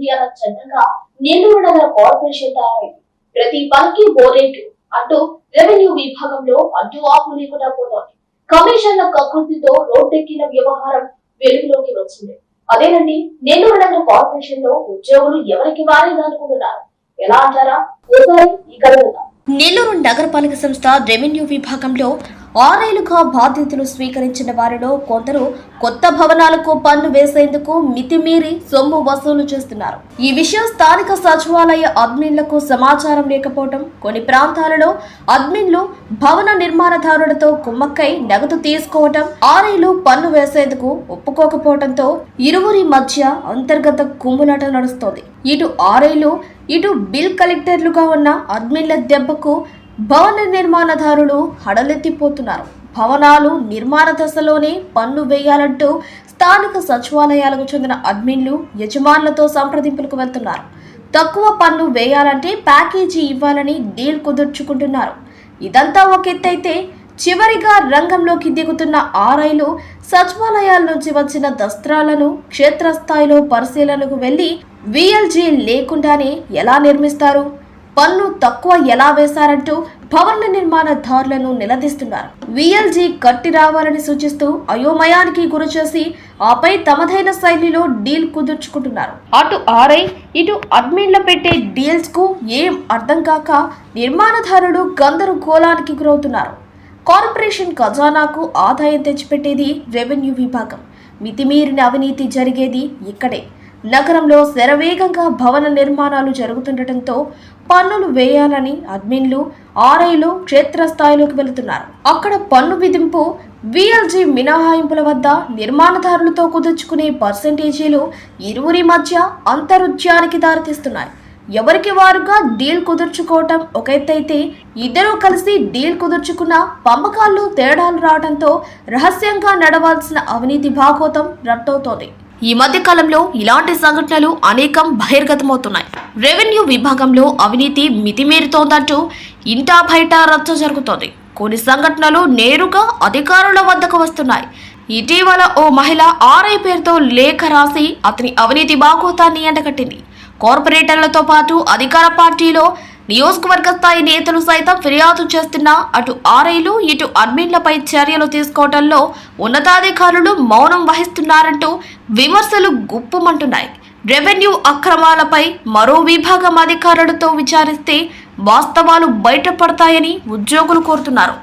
India చంద్రంగా Nellore నగర corporation తయారైంది ప్రతి పనికి బోరేటు అంటూ రెవెన్యూ విభాగంలో అడ్డు ఆపు లేకుండా పోతోంది. కమిషన్ల కకృతితో రోడ్డెక్కిన వ్యవహారం వెలుగులోకి వచ్చింది. అదేనండి నెల్లూరు నగర కార్పొరేషన్లో ఉద్యోగులు ఎవరికి వారేగా అనుకుంటున్నారు? ఎలా అంటారా? ఒకసారి ఈ నెల్లూరు నగరపాలక సంస్థ రెవెన్యూ విభాగంలో ఆరేళ్ళుగా బాధ్యతలు స్వీకరించిన వారిలో కొందరు కొత్త భవనాలకు పన్ను వేసేందుకు మితిమీరి సొమ్ము వసూలు చేస్తున్నారు. ఈ విషయం స్థానిక సచివాలయ అడ్మిన్లకు సమాచారం లేకపోవడం కొన్ని ప్రాంతాలలో అడ్మిన్లు భవన నిర్మాణదారులతో కుమ్మక్కై నగదు తీసుకోవటం ఆరేళ్ళు పన్ను వేసేందుకు ఒప్పుకోకపోవడంతో ఇరువురి మధ్య అంతర్గత కుమ్ములాట నడుస్తోంది. ఇటు ఆరేళ్ళు ఇటు బిల్ కలెక్టర్లుగా ఉన్న అడ్మిన్ల దెబ్బకు భవన నిర్మాణదారులు హడలెత్తిపోతున్నారు. భవనాలు నిర్మాణ దశలోనే పన్ను వేయాలంటూ స్థానిక సచివాలయాలకు చెందిన అడ్మిన్లు యజమానులతో సంప్రదింపులకు వెళ్తున్నారు. తక్కువ పన్ను వేయాలంటే ప్యాకేజీ ఇవ్వాలని డీల్ కుదుర్చుకుంటున్నారు. ఇదంతా ఒక ఎత్తైతే చివరిగా రంగంలోకి దిగుతున్న ఆర్ఐలు సచివాలయాల నుంచి వచ్చిన దస్త్రాలను క్షేత్రస్థాయిలో పరిశీలనకు వెళ్ళి విఎల్జీ లేకుండానే ఎలా నిర్మిస్తారు? పన్ను తక్కువ ఎలా వేశారంటూ భవన నిర్మాణదారులను నిలదీస్తున్నారు. విఎల్జీ కట్టి రావాలని సూచిస్తూ అయోమయానికి గురిచేసి ఆపై తమదైన శైలిలో డీల్ కుదుర్చుకుంటున్నారు. అటు ఆర్ఐ ఇటు అడ్మిన్ల పెట్టే డీల్స్కు ఏం అర్థం కాక నిర్మాణదారుడు గందరగోళానికి గురవుతున్నారు. కార్పొరేషన్ ఖజానాకు ఆదాయం తెచ్చిపెట్టేది రెవెన్యూ విభాగం. మితిమీరిన అవినీతి జరిగేది ఇక్కడే. నగరంలో శరవేగంగా భవన నిర్మాణాలు జరుగుతుండటంతో పన్నులు వేయాలని అడ్మిన్లు ఆర్ఐలు క్షేత్రస్థాయిలోకి వెళుతున్నారు. అక్కడ పన్ను విధింపు విఎల్జీ మినహాయింపుల వద్ద నిర్మాణదారులతో కుదుర్చుకునే పర్సెంటేజీలు ఇరువురి మధ్య అంతరుద్యానికి దారితీస్తున్నాయి. ఎవరికి వారుగా డీల్ కుదుర్చుకోవటం ఒక ఎత్తైతే ఇద్దరూ కలిసి డీల్ కుదుర్చుకున్న పంపకాల్లో తేడాలు రావడంతో రహస్యంగా నడవాల్సిన అవినీతి భాగోతం రట్టవుతోంది. ఈ మధ్య కాలంలో ఇలాంటి సంఘటనలు అనేకం బహిర్గతమవుతున్నాయి. రెవెన్యూ విభాగంలో అవినీతి మితిమీరుతోందంటూ ఇంటా బయట రచ్చ జరుగుతోంది. కొన్ని సంఘటనలు నేరుగా అధికారుల వద్దకు వస్తున్నాయి. ఇటీవల ఓ మహిళ ఆర్ఐ పేరుతో లేఖ రాసి అతని అవినీతి బాగోతాన్ని ఎండగట్టింది. కార్పొరేటర్లతో పాటు అధికార పార్టీలో నియోజకవర్గ స్థాయి నేతలు సైతం ఫిర్యాదు చేస్తున్నా అటు ఆర్ఐలు ఇటు అడ్మిన్లపై చర్యలు తీసుకోవడంలో ఉన్నతాధికారులు మౌనం వహిస్తున్నారంటూ విమర్శలు గుప్పుమంటున్నాయి. రెవెన్యూ అక్రమాలపై మరో విభాగం అధికారులతో విచారిస్తే వాస్తవాలు బయటపడతాయని ఉద్యోగులు కోరుతున్నారు.